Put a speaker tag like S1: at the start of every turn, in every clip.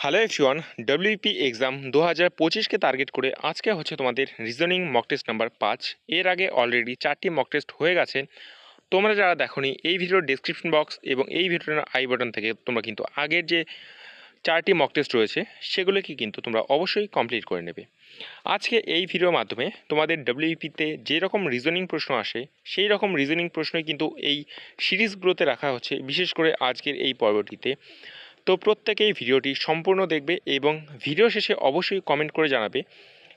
S1: Hello everyone WP exam দু হাজার পঁচিশকে target করে আজকে হচ্ছে তোমাদের রিজনিং মক টেস্ট নাম্বার পাঁচ। এর আগে অলরেডি চারটি মক টেস্ট হয়ে গেছে। তোমরা যারা দেখোনি, এই ভিডিওর ডিসক্রিপশন বক্স এবং এই ভিডিওর আই বাটন থেকে তোমরা কিন্তু আগের যে চারটি মক টেস্ট রয়েছে, সেগুলোকে কিন্তু তোমরা অবশ্যই কমপ্লিট করে নেবে। আজকে এই ভিডিওর মাধ্যমে তোমাদের ডব্লিউপিতে যে রকম রিজনিং প্রশ্ন আসে সেই রকম রিজনিং প্রশ্নই কিন্তু এই সিরিজগুলোতে রাখা হচ্ছে। বিশেষ করে আজকের এই পর্বটিতে। তো প্রত্যেকেই ভিডিওটি সম্পূর্ণ দেখবে এবং ভিডিও শেষে অবশ্যই কমেন্ট করে জানাবে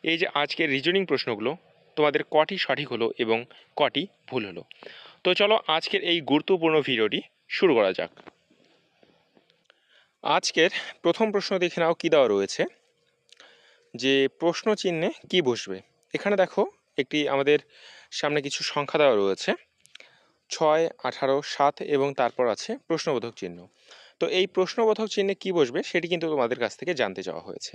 S1: এই যে আজকের রিজনিং প্রশ্নগুলো, তোমাদের কটি সঠিক হলো এবং কটি ভুল হলো। তো চলো আজকের এই গুরুত্বপূর্ণ ভিডিওটি শুরু করা যাক। আজকের প্রথম প্রশ্ন দেখে নাও কী দেওয়া রয়েছে। যে প্রশ্ন চিহ্নে কি বসবে? এখানে দেখো একটি আমাদের সামনে কিছু সংখ্যা দেওয়া রয়েছে। ছয়, আঠারো, সাত এবং তারপর আছে প্রশ্নবোধক চিহ্ন। তো এই প্রশ্নবোধক চিহ্নে কি বসবে সেটি কিন্তু তোমাদের কাছ থেকে জানতে চাওয়া হয়েছে।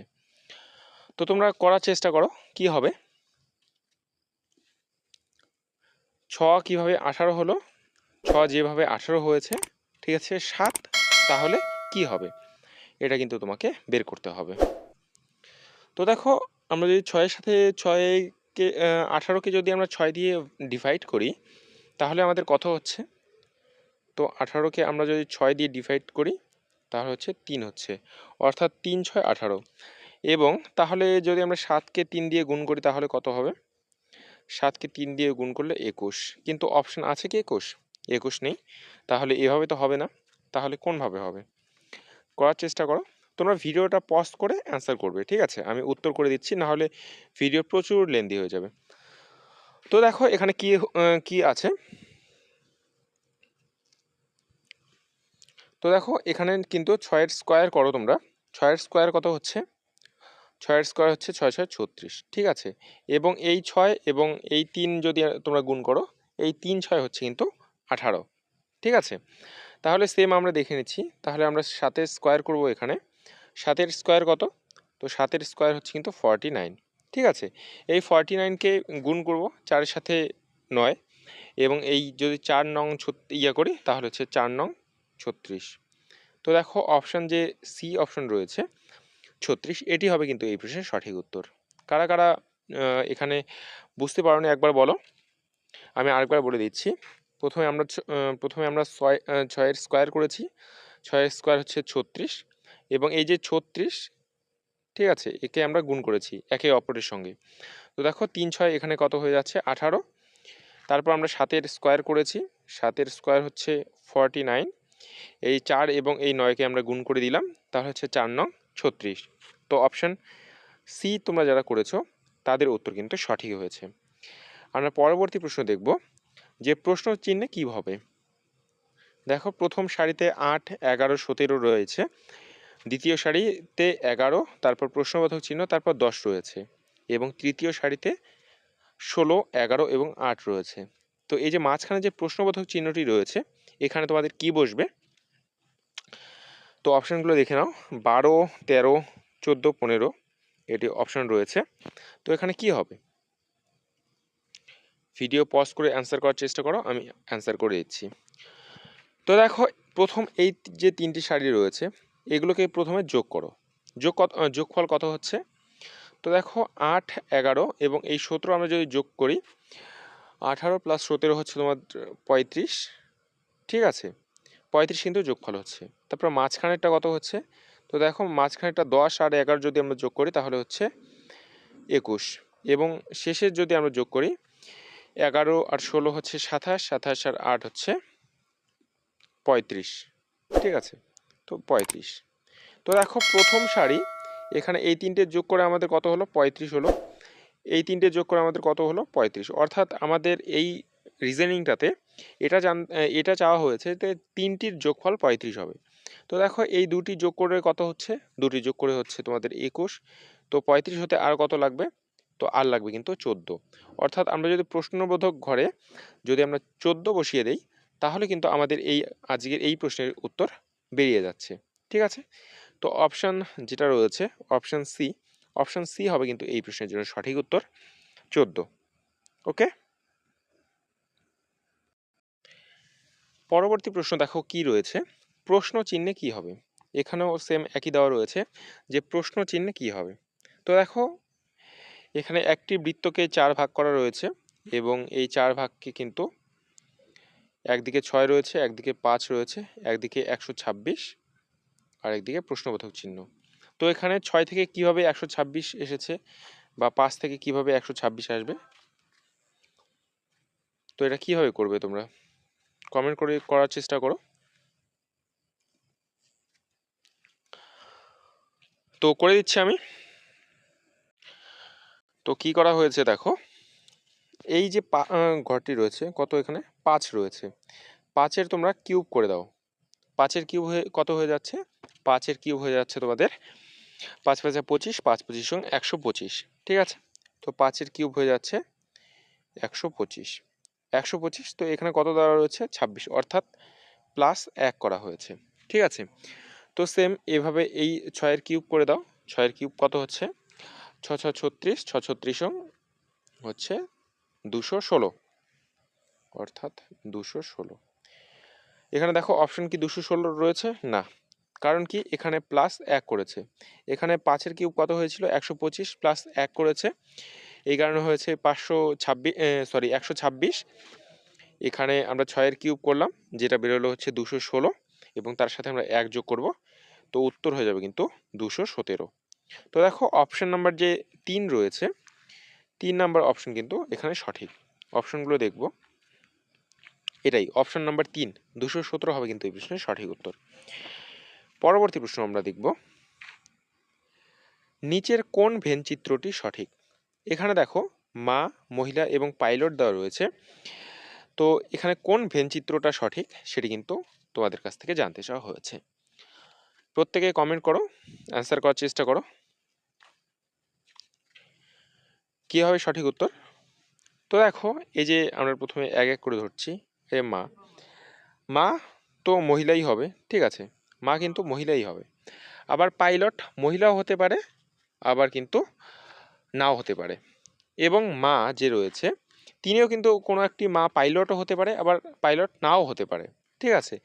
S1: তো তোমরা করার চেষ্টা করো, কি হবে? ছ কীভাবে আঠারো হলো? ছ যেভাবে আঠারো হয়েছে, ঠিক আছে, সাত, তাহলে কি হবে? এটা কিন্তু তোমাকে বের করতে হবে। তো দেখো, আমরা যদি ছয়ের সাথে ছয়কে আঠারোকে যদি আমরা ছয় দিয়ে ডিভাইড করি, তাহলে আমাদের কত হচ্ছে? তো আঠারোকে আমরা যদি ছয় দিয়ে ডিভাইড করি, তাহলে হচ্ছে তিন হচ্ছে। অর্থাৎ তিন, ছয়, আঠারো। এবং তাহলে যদি আমরা সাতকে তিন দিয়ে গুণ করি, তাহলে কত হবে? সাতকে তিন দিয়ে গুণ করলে একুশ। কিন্তু অপশান আছে কি একুশ? একুশ নেই। তাহলে এভাবে তো হবে না। তাহলে কোনভাবে হবে? করার চেষ্টা করো। তোমরা ভিডিওটা পজ করে অ্যান্সার করবে, ঠিক আছে? আমি উত্তর করে দিচ্ছি, না হলে ভিডিও প্রচুর লেন্দি হয়ে যাবে। তো দেখো এখানে কি কি আছে? তো দেখো, এখানে কিন্তু ছয়ের স্কোয়ার করো তোমরা। ছয়ের স্কোয়ার কত হচ্ছে? ছয়ের স্কোয়ার হচ্ছে ছয় ছয় ছত্রিশ, ঠিক আছে? এবং এই ছয় এবং এই তিন যদি তোমরা গুণ করো, এই তিন ছয় হচ্ছে কিন্তু আঠারো, ঠিক আছে? তাহলে সেম আমরা দেখে নিচ্ছি। তাহলে আমরা সাতের স্কোয়ার করব এখানে। সাতের স্কোয়ার কত? তো সাতের স্কোয়ার হচ্ছে কিন্তু ফর্টি নাইন ঠিক আছে? এই ফর্টি নাইনকে গুণ করব, চারের সাথে নয়, এবং এই যদি চার নং ইয়া করি, তাহলে হচ্ছে চার নং ছত্রিশ। তো দেখো অপশান যে সি অপশন রয়েছে, ছত্রিশ, এটি হবে কিন্তু এই প্রশ্নের সঠিক উত্তর। কারা কারা এখানে বুঝতে পারো একবার বলো। আমি আরেকবার বলে দিচ্ছি। প্রথমে আমরা প্রথমে আমরা ছয় ছয়ের স্কোয়ার করেছি। ছয়ের স্কোয়ার হচ্ছে ছত্রিশ এবং এই যে ছত্রিশ, ঠিক আছে, একে আমরা গুণ করেছি একে অপরের সঙ্গে। তো দেখো তিন, ছয় এখানে কত হয়ে যাচ্ছে? আঠারো। তারপর আমরা সাতের স্কোয়ার করেছি। সাতের স্কোয়ার হচ্ছে ফর্টি নাইন এই চার এবং এই নয়কে আমরা গুণ করে দিলাম, তাহলে হচ্ছে চার নং ছত্রিশ। তো অপশান সি তোমরা যারা করেছ, তাদের উত্তর কিন্তু সঠিক হয়েছে। আমরা পরবর্তী প্রশ্ন দেখব, যে প্রশ্ন চিহ্নে কী হবে? দেখো, প্রথম সারিতে আট, এগারো, সতেরো রয়েছে। দ্বিতীয় সারিতে এগারো, তারপর প্রশ্নবোধক চিহ্ন, তারপর দশ রয়েছে। এবং তৃতীয় সারিতে ষোলো, এগারো এবং আট রয়েছে। তো এই যে মাঝখানে যে প্রশ্নবোধক চিহ্নটি রয়েছে এখানে তোমাদের কি বসবে? তো অপশানগুলো দেখে নাও। বারো, তেরো, চোদ্দ, পনেরো এটি অপশান রয়েছে। তো এখানে কি হবে? ভিডিও পজ করে অ্যান্সার করার চেষ্টা করো, আমি অ্যান্সার করে দিচ্ছি। তো দেখো, প্রথম এই যে তিনটি শাড়ি রয়েছে, এগুলোকে প্রথমে যোগ করো। যোগ কত যোগফল কত হচ্ছে? তো দেখো, আট, এগারো এবং এই সতেরো আমরা যদি যোগ করি, আঠারো প্লাস সতেরো হচ্ছে তোমার পঁয়ত্রিশ। ঠিক আছে। পঁয়ত্রিশ কিন্তু যোগফল হচ্ছে। তারপর মাঝখানেরটা কত হচ্ছে? তো দেখো মাঝখানেরটা দশ আর এগারো যদি আমরা যোগ করি তাহলে হচ্ছে একুশ। এবং শেষের যদি আমরা যোগ করি, এগারো আর ষোলো হচ্ছে সাতাশ সাতাশ আর আট হচ্ছে পঁয়ত্রিশ। ঠিক আছে? তো পঁয়ত্রিশ। তো দেখো প্রথম সারি, এখানে এই তিনটে যোগ করে আমাদের কত হলো? পঁয়ত্রিশ হলো। এই তিনটে যোগ করে আমাদের কত হলো? পঁয়ত্রিশ। অর্থাৎ আমাদের এই রিজনিংটাতে এটা জান এটা চাওয়া হয়েছে যে তিনটির যোগফল পঁয়ত্রিশ হবে। তো দেখো এই দুটি যোগ করে কত হচ্ছে? দুটি যোগ করে হচ্ছে তোমাদের একুশ। তো পঁয়ত্রিশ হতে আর কত লাগবে? তো আর লাগবে কিন্তু চোদ্দ। অর্থাৎ আমরা যদি প্রশ্নবোধক ঘরে যদি আমরা চোদ্দ বসিয়ে দেই, তাহলে কিন্তু আমাদের এই আজকের এই প্রশ্নের উত্তর বেরিয়ে যাচ্ছে। ঠিক আছে? তো অপশান যেটা রয়েছে, অপশান সি অপশান সি হবে কিন্তু এই প্রশ্নের জন্য সঠিক উত্তর চোদ্দ। ওকে? পরবর্তী প্রশ্ন দেখো কি রয়েছে? প্রশ্ন চিহ্নে কি হবে? এখানেও সেম একই দেওয়া রয়েছে যে প্রশ্ন চিহ্নে কী হবে? তো দেখো, এখানে একটি বৃত্তকে চার ভাগ করা রয়েছে এবং এই চার ভাগকে কিন্তু একদিকে ছয় রয়েছে, একদিকে পাঁচ রয়েছে, একদিকে একশো ছাব্বিশ আর একদিকে প্রশ্নবোধক চিহ্ন। তো এখানে ছয় থেকে কীভাবে একশো ছাব্বিশ এসেছে বা পাঁচ থেকে কীভাবে একশো ছাব্বিশ আসবে? তো এটা কীভাবে করবে তোমরা? কমেন্ট করে, করার চেষ্টা করো। তো করে দিচ্ছি আমি। তো কি করা হয়েছে দেখো, এই যে ঘরটি রয়েছে, কত এখানে? পাঁচ রয়েছে। পাঁচের তোমরা কিউব করে দাও। পাঁচের কিউব হয়ে, কত হয়ে যাচ্ছে? পাঁচের কিউব হয়ে যাচ্ছে তোমাদের পাঁচ পাঁচে পঁচিশ, পাঁচ পঁচিশ সঙ্গে একশো পঁচিশ। ঠিক আছে? তো পাঁচের কিউব হয়ে যাচ্ছে একশো পঁচিশ। একশো পঁচিশ, তো এখানে কত দেওয়া রয়েছে? ছাব্বিশ। অর্থাৎ প্লাস এক করা হয়েছে। ঠিক আছে? তো সেম এভাবে এই ছয়ের কিউব করে দাও। ছয়ের কিউব কত হচ্ছে? ছ ছ ছত্রিশ ছ ছত্রিশ হচ্ছে দুশো ষোলো। অর্থাৎ দুশো ষোলো। এখানে দেখো অপশন কি দুশো ষোলো রয়েছে? না। কারণ কি? এখানে প্লাস এক করেছে। এখানে পাঁচের কিউব কত হয়েছিল? একশো পঁচিশ প্লাস এক করেছে। এই কারণে হয়েছে পাঁচশো ছাব্বিশ সরি একশো ছাব্বিশ। এখানে আমরা ছয়ের কিউব করলাম, যেটা বেরোলো হচ্ছে দুশো ষোলো এবং তার সাথে আমরা এক যোগ করব। তো উত্তর হয়ে যাবে কিন্তু দুশো সতেরো। তো দেখো অপশান নাম্বার যে তিন রয়েছে, তিন নাম্বার অপশন কিন্তু এখানে সঠিক। অপশনগুলো দেখব। এটাই অপশন নাম্বার তিন, দুশো সতেরো হবে কিন্তু এই প্রশ্নের সঠিক উত্তর। পরবর্তী প্রশ্ন আমরা দেখব। নিচের কোন ভেন চিত্রটি সঠিক? এখানে দেখো মা, মহিলা এবং পাইলট দেওয়া রয়েছে। তো এখানে কোন ভেন চিত্রটা সঠিক সেটি কিন্তু তোমাদের কাছ থেকে জানতে চাওয়া হয়েছে। প্রত্যেকে কমেন্ট করো অ্যান্সার করার চেষ্টা করো। কী হবে সঠিক উত্তর? তো দেখো, এই যে আমরা প্রথমে এক এক করে ধরছি, এ মা। মা তো মহিলাই হবে, ঠিক আছে। মা কিন্তু মহিলাই হবে। আবার পাইলট মহিলাও হতে পারে, আবার কিন্তু নাও হতে পারে। এবং মা যে রয়েছে, তিনিও কিন্তু কোনো একটি মা পাইলটও হতে পারে, আবার পাইলট নাও হতে পারে। ঠিক আছে?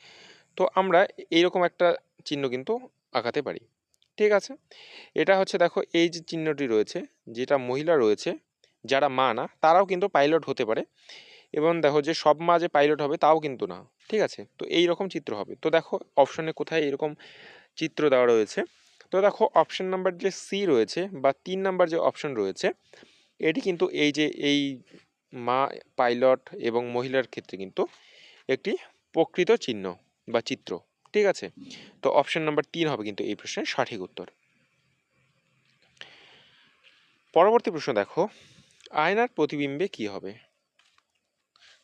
S1: তো আমরা এইরকম একটা চিহ্ন কিন্তু আঁকাতে পারি। ঠিক আছে? এটা হচ্ছে দেখো, এই যে চিহ্নটি রয়েছে, যেটা মহিলা রয়েছে, যারা মা না, তারাও কিন্তু পাইলট হতে পারে। এবং দেখো যে সব মা যে পাইলট হবে, তাও কিন্তু না। ঠিক আছে? তো এই রকম চিত্র হবে। তো দেখো, অপশনে কোথায় এরকম চিত্র দেওয়া রয়েছে? তো দেখো অপশন নাম্বার যে সি রয়েছে বা তিন নাম্বার যে অপশন রয়েছে, এটি কিন্তু এই যে এই মা, পাইলট এবং মহিলার ক্ষেত্রে কিন্তু একটি প্রকৃত চিহ্ন বা চিত্র, ঠিক আছে? তো অপশন নাম্বার তিন হবে কিন্তু এই প্রশ্নের সঠিক উত্তর। পরবর্তী প্রশ্ন দেখো, আয়নার প্রতিবিম্বে কি হবে?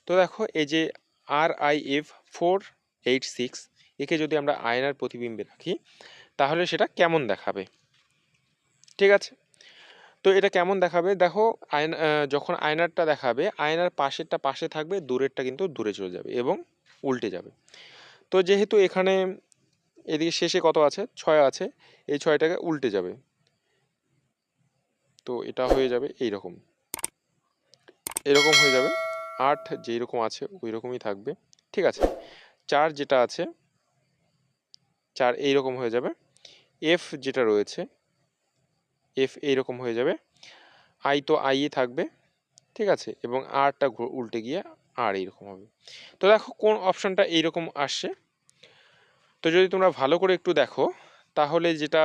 S1: তো দেখো এই যে R I F four eight six একে যদি আমরা আয়নার প্রতিবিম্বে রাখি তাহলে সেটা কেমন দেখাবে? ঠিক আছে? তো এটা কেমন দেখাবে? দেখো, আয়না যখন আয়নারটা দেখাবে, আয়নার পাশেরটা পাশে থাকবে, দূরেরটা কিন্তু দূরে চলে যাবে এবং উল্টে যাবে। তো যেহেতু এখানে এদিকে শেষে কত আছে? ছয় আছে। এই ছয়টাকে উল্টে যাবে। তো এটা হয়ে যাবে এই রকম এরকম হয়ে যাবে। আট যেই রকম আছে ওই রকমই থাকবে। ঠিক আছে? চার যেটা আছে, চার এই রকম হয়ে যাবে। এফ যেটা রয়েছে এফ এইরকম হয়ে যাবে। আই তো আইই থাকবে, ঠিক আছে? এবং আরটা উল্টে গিয়ে আর এইরকম হবে। তো দেখো কোন অপশনটা এইরকম আসছে। তো যদি তোমরা ভালো করে একটু দেখো, তাহলে যেটা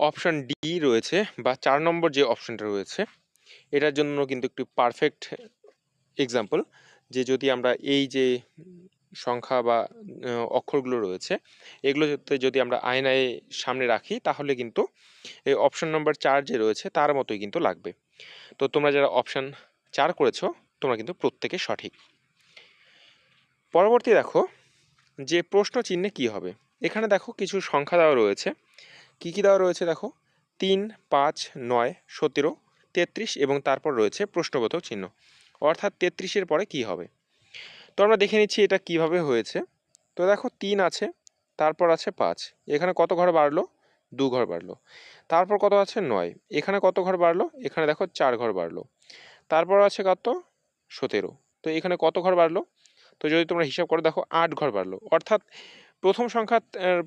S1: অপশন ডি রয়েছে বা চার নম্বর যে অপশনটা রয়েছে, এটার জন্য কিন্তু একটু পারফেক্ট এক্সাম্পল যে যদি আমরা এই যে সংখ্যা বা অক্ষরগুলো রয়েছে, এগুলোতে যদি আমরা আয়নায় সামনে রাখি, তাহলে কিন্তু এই অপশন নম্বর চার যে রয়েছে, তার মতোই কিন্তু লাগবে। তো তোমরা যারা অপশান চার করেছ, তোমরা কিন্তু প্রত্যেকে সঠিক। পরবর্তী দেখো, যে প্রশ্ন চিহ্নে কি হবে? এখানে দেখো কিছু সংখ্যা দেওয়া রয়েছে। কি কি দেওয়া রয়েছে দেখো? তিন, পাঁচ, নয়, সতেরো, তেত্রিশ এবং তারপর রয়েছে প্রশ্নবোধক চিহ্ন। অর্থাৎ তেত্রিশের পরে কি হবে? তো আমরা দেখে নিচ্ছি এটা কীভাবে হয়েছে। তো দেখো তিন আছে, তারপর আছে পাঁচ। এখানে কত ঘর বাড়লো? দু ঘর বাড়লো। তারপর কত আছে? নয়। এখানে কত ঘর বাড়লো? এখানে দেখো চার ঘর বাড়লো। তারপর আছে কত? সতেরো। তো এখানে কত ঘর বাড়লো? তো যদি তোমরা হিসাব করে দেখো, আট ঘর বাড়লো। অর্থাৎ প্রথম সংখ্যা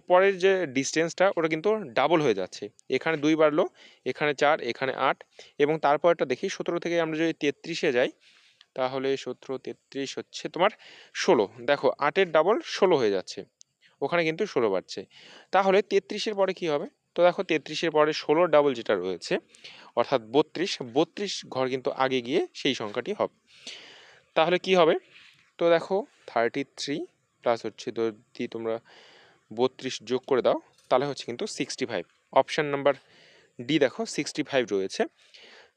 S1: পরের যে ডিস্টেন্সটা ওটা কিন্তু ডাবল হয়ে যাচ্ছে। এখানে দুই বাড়লো, এখানে চার, এখানে আট এবং তারপরটা দেখি সতেরো থেকে আমরা যদি তেত্রিশে যাই তাহলে সতেরো তেত্রিশ হচ্ছে তোমার ষোলো। দেখো, আটের ডাবল ষোলো হয়ে যাচ্ছে। ওখানে কিন্তু ষোলো বাড়ছে। তাহলে তেত্রিশের পরে কি হবে? তো দেখো, তেত্রিশের পরে ষোলোর ডাবল যেটা রয়েছে, অর্থাৎ বত্রিশ বত্রিশ ঘর কিন্তু আগে গিয়ে সেই সংখ্যাটি হবে। তাহলে কি হবে? তো দেখো থার্টি থ্রি প্লাস হচ্ছে যদি তোমরা বত্রিশ যোগ করে দাও, তাহলে হচ্ছে কিন্তু sixty five option number D দেখো সিক্সটি ফাইভ রয়েছে।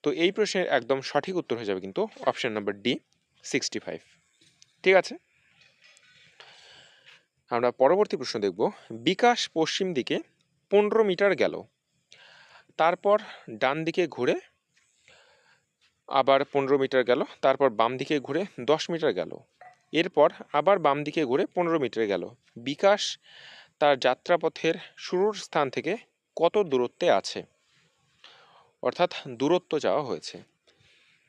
S1: তো এই প্রশ্নের একদম সঠিক উত্তর হয়ে যাবে কিন্তু option number D sixty five ঠিক আছে? আমরা পরবর্তী প্রশ্ন দেখব। বিকাশ পশ্চিম দিকে পনেরো মিটার গেল, তারপর ডান দিকে ঘুরে আবার পনেরো মিটার গেল, তারপর বাম দিকে ঘুরে দশ মিটার গেল, এরপর আবার বাম দিকে ঘুরে পনেরো মিটার গেল। বিকাশ তার যাত্রাপথের শুরুর স্থান থেকে কত দূরত্বে আছে? অর্থাৎ দূরত্ব চাওয়া হয়েছে।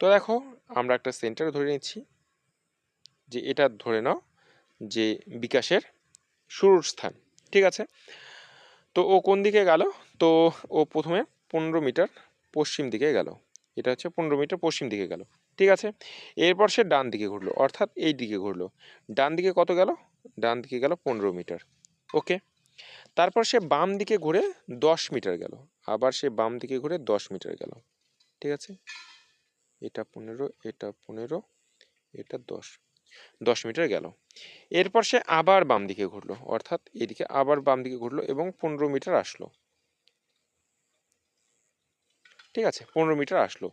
S1: তো দেখো, আমরা একটা সেন্টার ধরে নিচ্ছি, যে এটা ধরে নাও যে বিকাশের শুরুর স্থান, ঠিক আছে? তো ও কোন দিকে গেল? তো ও প্রথমে পনেরো মিটার পশ্চিম দিকে গেল। এটা হচ্ছে পনেরো মিটার পশ্চিম দিকে গেল, ঠিক আছে? এরপর সে ডান দিকে ঘুরলো, অর্থাৎ এই দিকে ঘুরলো। ডান দিকে কত গেল? ডান দিকে গেল পনেরো মিটার, ওকে? তারপর সে বাম দিকে ঘুরে দশ মিটার গেল। আবার সে বাম দিকে ঘুরে দশ মিটার গেল। ঠিক আছে? এটা পনেরো এটা পনেরো, এটা দশ। দশ মিটার গেল। এরপর সে আবার বাম দিকে ঘুরলো। অর্থাৎ এদিকে আবার বাম দিকে ঘুরলো এবং পনেরো মিটার আসলো। ঠিক আছে? পনেরো মিটার আসলো।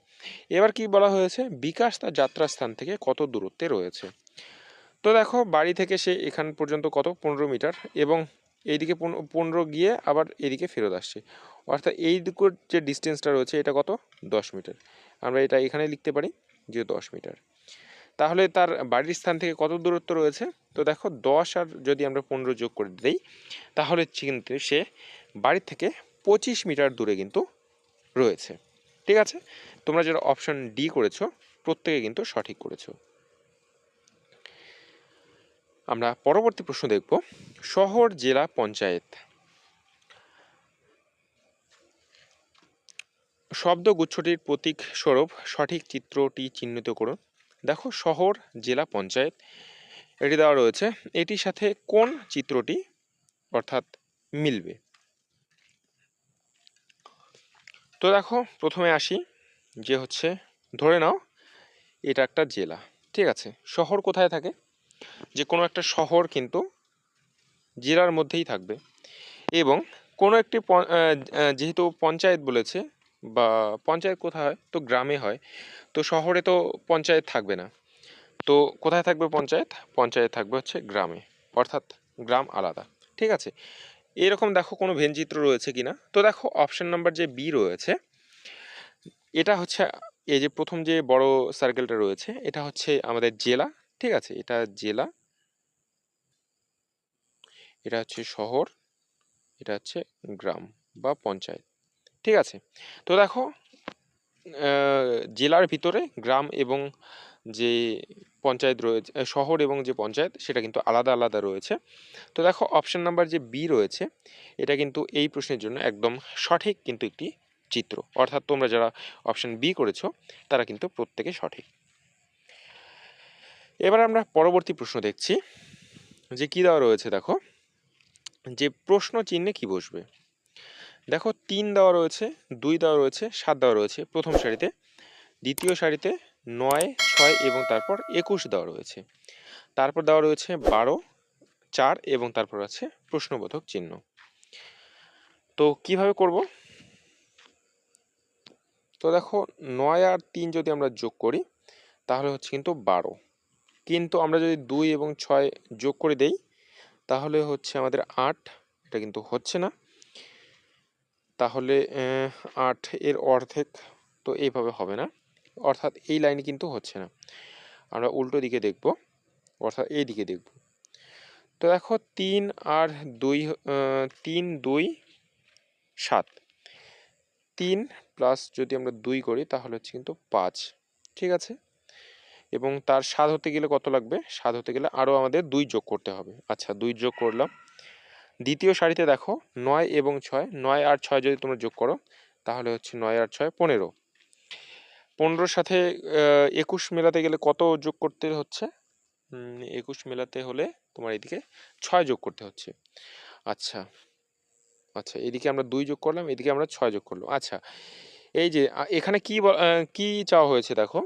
S1: এবার কি বলা হয়েছে? বিকাশ তার যাত্রাস্থান থেকে কত দূরত্বে রয়েছে? তো দেখো, বাড়ি থেকে সে এখান পর্যন্ত কত? পনেরো মিটার এবং এইদিকে পন- পনেরো গিয়ে আবার এদিকে ফেরত আসছে। অর্থাৎ এই দিকের যে ডিস্টেন্সটা রয়েছে, এটা কত? দশ মিটার আমরা এটা এখানে লিখতে পারি যে দশ মিটার তাহলে তার বাড়ির স্থান থেকে কত দূরত্ব রয়েছে? তো দেখো, দশ আর যদি আমরা পনেরো যোগ করে দিই, তাহলে কিন্তু সে বাড়ির থেকে পঁচিশ মিটার দূরে কিন্তু রয়েছে। ঠিক আছে? তোমরা যারা অপশন ডি করেছ, প্রত্যেকে কিন্তু সঠিক করেছ। আমরা পরবর্তী প্রশ্ন দেখব। শহর, জেলা, পঞ্চায়েত। শব্দগুচ্ছটির প্রতীক স্বরূপ সঠিক চিত্রটি চিহ্নিত করুন। দেখো, শহর, জেলা, পঞ্চায়েত। এটি দেওয়া রয়েছে। এটির সাথে কোন চিত্রটি, অর্থাৎ, মিলবে? তো দেখো, প্রথমে আসি, যে হচ্ছে, ধরে নাও, এটা একটা জেলা। ঠিক আছে, শহর কোথায় থাকে? যে কোনো একটা শহর কিন্তু জেলার মধ্যেই থাকবে। এবং কোনো একটি যেহেতু পঞ্চায়েত বলেছে বা পঞ্চায়েত কোথায় হয়? তো গ্রামে হয়। তো শহরে তো পঞ্চায়েত থাকবে না। তো কোথায় থাকবে পঞ্চায়েত? পঞ্চায়েত থাকবে হচ্ছে গ্রামে। অর্থাৎ গ্রাম আলাদা। ঠিক আছে? এরকম দেখো কোনো ভেনচিত্র রয়েছে কিনা তো দেখো অপশন নাম্বার যে বি রয়েছে, এটা হচ্ছে এই যে প্রথম যে বড় সার্কেলটা রয়েছে, এটা হচ্ছে আমাদের জেলা। ঠিক আছে? এটা জেলা এটা হচ্ছে শহর, এটা হচ্ছে গ্রাম বা পঞ্চায়েত। ঠিক আছে? তো দেখো জেলার ভিতরে গ্রাম এবং যে পঞ্চায়েত রয়েছে শহর এবং যে পঞ্চায়েত, সেটা কিন্তু আলাদা আলাদা রয়েছে। তো দেখো অপশান নাম্বার যে বি রয়েছে, এটা কিন্তু এই প্রশ্নের জন্য একদম সঠিক কিন্তু একটি চিত্র। অর্থাৎ তোমরা যারা অপশান বি করেছ, তারা কিন্তু প্রত্যেকে সঠিক। এবার আমরা পরবর্তী প্রশ্ন দেখছি, যে কি দেওয়া রয়েছে দেখো? যে প্রশ্ন চিহ্নে কি বসবে? দেখো, তিন দেওয়া রয়েছে, দুই দেওয়া রয়েছে, সাত দেওয়া রয়েছে প্রথম সারিতে। দ্বিতীয় সারিতে নয়, ছয় এবং তারপর একুশ দেওয়া রয়েছে। তারপর দেওয়া রয়েছে বারো, চার এবং তারপর আছে প্রশ্নবোধক চিহ্ন। তো কীভাবে করব? তো দেখো, নয় আর তিন যদি আমরা যোগ করি, তাহলে হচ্ছে কিন্তু বারো। কিন্তু আমরা যদি দুই এবং ছয় যোগ করে দেই তাহলে হচ্ছে আমাদের আট, এটা কিন্তু হচ্ছে না। তাহলে আট এর অর্ধেক তো এইভাবে হবে না। অর্থাৎ এই লাইনে কিন্তু হচ্ছে না। আমরা উল্টো দিকে দেখব, অর্থাৎ এই দিকে দেখব। তো দেখো তিন আর দুই তিন, দুই, সাত। তিন প্লাস যদি আমরা দুই করি তাহলে হচ্ছে কিন্তু পাঁচ। ঠিক আছে? এবং তার স্বাদ হতে গেলে কত লাগবে? স্বাদ হতে গেলে আরও আমাদের দুই যোগ করতে হবে। আচ্ছা দুই যোগ করলাম। দ্বিতীয় সারিতে দেখো, নয় এবং ছয়, নয় আর ছয় যদি তোমরা যোগ করো, তাহলে হচ্ছে নয় আর ছয় পনেরো। পনেরোর সাথে একুশ মেলাতে গেলে কত যোগ করতে হচ্ছে? একুশ মেলাতে হলে তোমার এদিকে ছয় যোগ করতে হচ্ছে। আচ্ছা আচ্ছা এদিকে আমরা দুই যোগ করলাম এদিকে আমরা ছয় যোগ করলাম। আচ্ছা এই যে এখানে কি কি চাওয়া হয়েছে দেখো?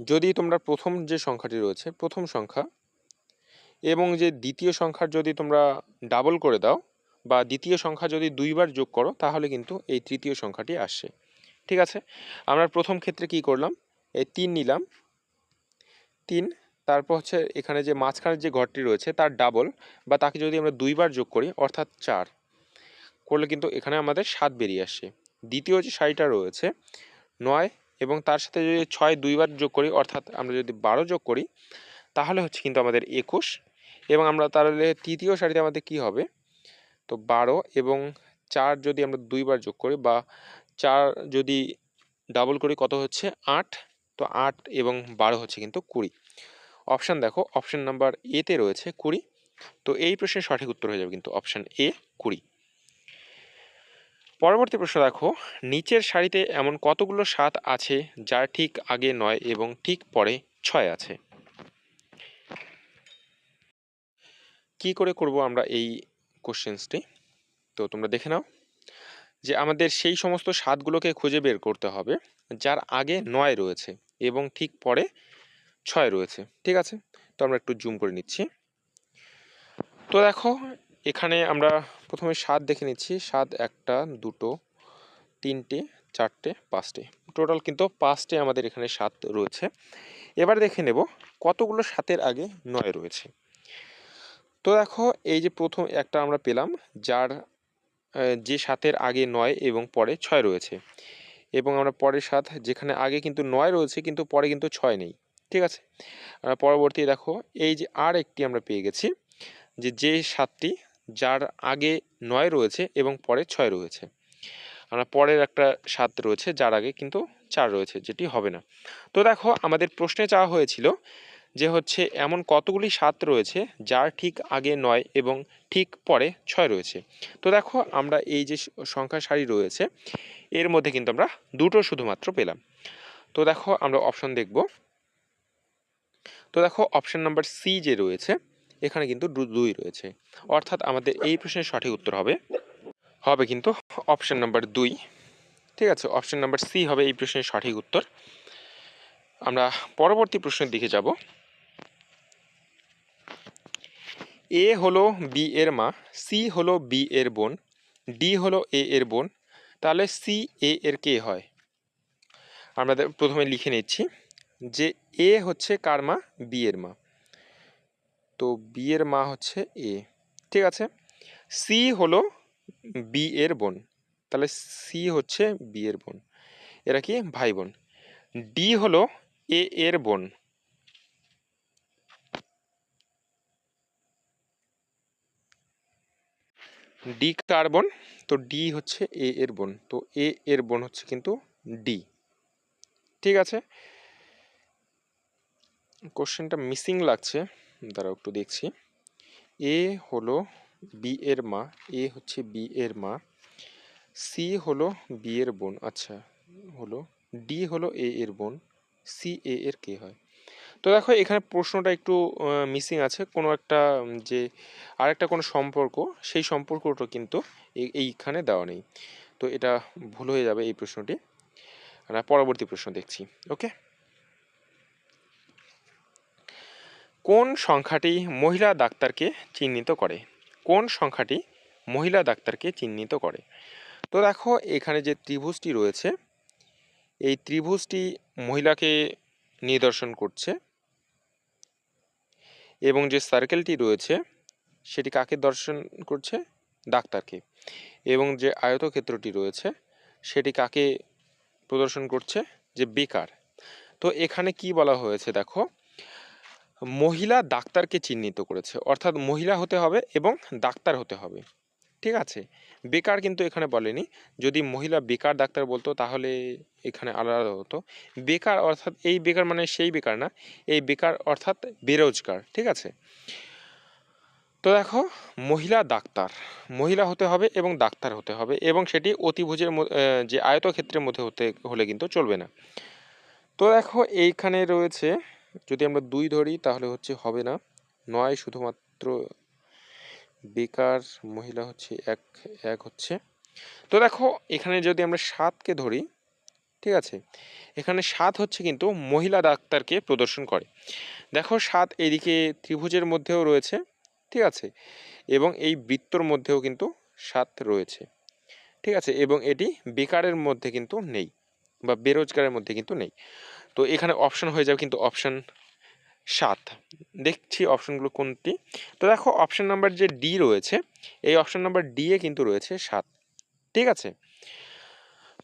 S1: যদি তোমরা প্রথম যে সংখ্যাটি রয়েছে, প্রথম সংখ্যা এবং যে দ্বিতীয় সংখ্যার যদি তোমরা ডাবল করে দাও বা দ্বিতীয় সংখ্যা যদি দুইবার যোগ করো, তাহলে কিন্তু এই তৃতীয় সংখ্যাটি আসে। ঠিক আছে? আমরা প্রথম ক্ষেত্রে কি করলাম? এই তিন নিলাম। তিন, তারপর হচ্ছে এখানে যে মাঝখানের যে ঘরটি রয়েছে, তার ডাবল বা তাকে যদি আমরা দুইবার যোগ করি, অর্থাৎ চার, করলে কিন্তু এখানে আমাদের সাত বেরিয়ে আসে। দ্বিতীয় যে সারিটা রয়েছে, নয় এবং তার সাথে যদি ছয় দুইবার যোগ করি, অর্থাৎ আমরা যদি বারো যোগ করি, তাহলে হচ্ছে কিন্তু আমাদের একুশ। এবং আমরা তাহলে তৃতীয় সারিতে আমাদের কি হবে? তো বারো এবং চার যদি আমরা দুইবার যোগ করি বা চার যদি ডাবল করি, কত হচ্ছে? আট। তো আট এবং বারো হচ্ছে কিন্তু কুড়ি। অপশান দেখো অপশান নাম্বার এতে রয়েছে কুড়ি। তো এই প্রশ্নের সঠিক উত্তর হয়ে যাবে কিন্তু অপশান এ কুড়ি। পরবর্তী প্রশ্ন দেখো নিচের সারিতে এমন কতগুলো সাত আছে যার ঠিক আগে নয় এবং ঠিক পরে ছয় আছে? কি করে করব আমরা এই কোশ্চেন্সটি তো তোমরা দেখে নাও, যে আমাদের সেই সমস্ত স্বাদগুলোকে খুঁজে বের করতে হবে, যার আগে নয় রয়েছে এবং ঠিক পরে ছয় রয়েছে। ঠিক আছে? তো আমরা একটু জুম করে নিচ্ছি। তো দেখো, এখানে আমরা প্রথমে সাত দেখে নিচ্ছি। সাত, একটা, দুটো, তিনটে, চারটে, পাঁচটে। টোটাল কিন্তু পাঁচটে আমাদের এখানে সাত রয়েছে। এবার দেখে নেব কতগুলো সাতের আগে নয় রয়েছে। তো দেখো, এই যে প্রথম একটা আমরা পেলাম, যার যে সাতের আগে নয় এবং পরে ছয় রয়েছে। এবং আমরা পরের সাত, যেখানে আগে কিন্তু নয় রয়েছে, কিন্তু পরে কিন্তু ছয় নেই। ঠিক আছে? পরবর্তী দেখো, এই যে আর একটি আমরা পেয়ে গেছি, যে যে সাতটি যার আগে নয় রয়েছে এবং পরে ছয় রয়েছে। আমরা পরের একটা সাত রয়েছে, যার আগে কিন্তু চার রয়েছে, যেটি হবে না। তো দেখো, আমাদের প্রশ্নে চাওয়া হয়েছিল যে হচ্ছে এমন কতগুলি সাত রয়েছে, যার ঠিক আগে নয় এবং ঠিক পরে ছয় রয়েছে। তো দেখো, আমরা এই যে সংখ্যা সারি রয়েছে, এর মধ্যে কিন্তু আমরা দুটো শুধুমাত্র পেলাম। তো দেখো, আমরা অপশন দেখব। তো দেখো অপশন নাম্বার সি যে রয়েছে এখানে কিন্তু দুই রয়েছে। অর্থাৎ আমাদের এই প্রশ্নের সঠিক উত্তর হবে হবে কিন্তু অপশান নাম্বার দুই। ঠিক আছে অপশান নাম্বার সি হবে এই প্রশ্নের সঠিক উত্তর। আমরা পরবর্তী প্রশ্নের দিকে যাব। এ হলো বি এর মা সি হলো বি এর বোন ডি হলো এ এর বোন, তাহলে সি এ এর কে হয়? আমরা প্রথমে লিখে নিচ্ছি যে এ হচ্ছে কার মা? বি এর মা। তো বি এর মা হচ্ছে এ ঠিক আছে? সি হলো বি এর বোন, তাহলে সি হচ্ছে বি এর বোন, এরা কি? ভাই বোন ডি হলো এ এর বোন। ডি কার বোন? তো ডি হচ্ছে এ এর বোন, তো এ এর বোন হচ্ছে কিন্তু ডি ঠিক আছে? কোশ্চেনটা মিসিং লাগছে। দাঁড়াও একটু দেখছি। এ হলো বি এর মা, এ হচ্ছে বি এর মা, সি হলো বি এর বোন আচ্ছা হলো ডি হলো এ এর বোন, সি এ এর কে হয়? তো দেখো এখানে প্রশ্নটা একটু মিসিং আছে, কোনো একটা যে আরেকটা কোনো সম্পর্ক, সেই সম্পর্কটা কিন্তু এই- এইখানে দেওয়া নেই। তো এটা ভুল হয়ে যাবে এই প্রশ্নটি। আমরা পরবর্তী প্রশ্ন দেখছি, ওকে? কোন সংখ্যাটি মহিলা ডাক্তারকে চিহ্নিত করে? কোন সংখ্যাটি মহিলা ডাক্তারকে চিহ্নিত করে? তো দেখো, এখানে যে ত্রিভুজটি রয়েছে, এই ত্রিভুজটি মহিলাকে নিদর্শন করছে এবং যে সার্কেলটি রয়েছে, সেটি কাকে দর্শন করছে? ডাক্তারকে। এবং যে আয়তক্ষেত্রটি রয়েছে, সেটি কাকে প্রদর্শন করছে? যে বেকার। তো এখানে কি বলা হয়েছে দেখো মহিলা ডাক্তারকে চিহ্নিত করেছে। অর্থাৎ মহিলা হতে হবে এবং ডাক্তার হতে হবে। ঠিক আছে? বেকার কিন্তু এখানে বলেনি। যদি মহিলা বেকার ডাক্তার বলতো, তাহলে এখানে আলাদা হতো। বেকার অর্থাৎ এই বেকার মানে সেই বেকার না, এই বেকার অর্থাৎ বেরোজগার। ঠিক আছে? তো দেখো, মহিলা ডাক্তার। মহিলা হতে হবে এবং ডাক্তার হতে হবে এবং সেটি অতিভুজের যে আয়তক্ষেত্রের মধ্যে হতে, হলে কিন্তু চলবে না। তো দেখো, এইখানে রয়েছে যদি আমরা দুই ধরি, তাহলে হচ্ছে হবে না। নয় শুধুমাত্র বেকার মহিলা হচ্ছে এক এক হচ্ছে। তো দেখো, এখানে যদি আমরা সাতকে ধরি, ঠিক আছে? এখানে সাত হচ্ছে কিন্তু মহিলা ডাক্তারকে প্রদর্শন করে। দেখো, সাত এদিকে ত্রিভুজের মধ্যেও রয়েছে, ঠিক আছে? এবং এই বৃত্তর মধ্যেও কিন্তু সাত রয়েছে, ঠিক আছে? এবং এটি বেকারের মধ্যে কিন্তু নেই, বা বেরোজগারের মধ্যে কিন্তু নেই। তো এখানে অপশন হয়ে যাবে কিন্তু অপশন সাত। দেখছি অপশনগুলো কোনটি। তো দেখো অপশন নাম্বার যে ডি রয়েছে, এই অপশন নাম্বার ডি এ কিন্তু রয়েছে সাত। ঠিক আছে?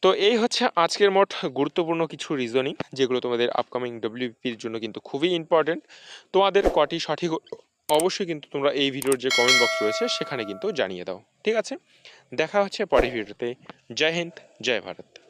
S1: তো এই হচ্ছে আজকের মোট গুরুত্বপূর্ণ কিছু রিজনিং যেগুলো তোমাদের আপকামিং ডব্লিউপির জন্য কিন্তু খুবই ইম্পর্টেন্ট তোমাদের কটি সঠিক অবশ্যই কিন্তু তোমরা এই ভিডিওর যে কমেন্ট বক্স রয়েছে সেখানে কিন্তু জানিয়ে দাও। ঠিক আছে? দেখা হচ্ছে পরের ভিডিওতে জয় হিন্দ, জয় ভারত।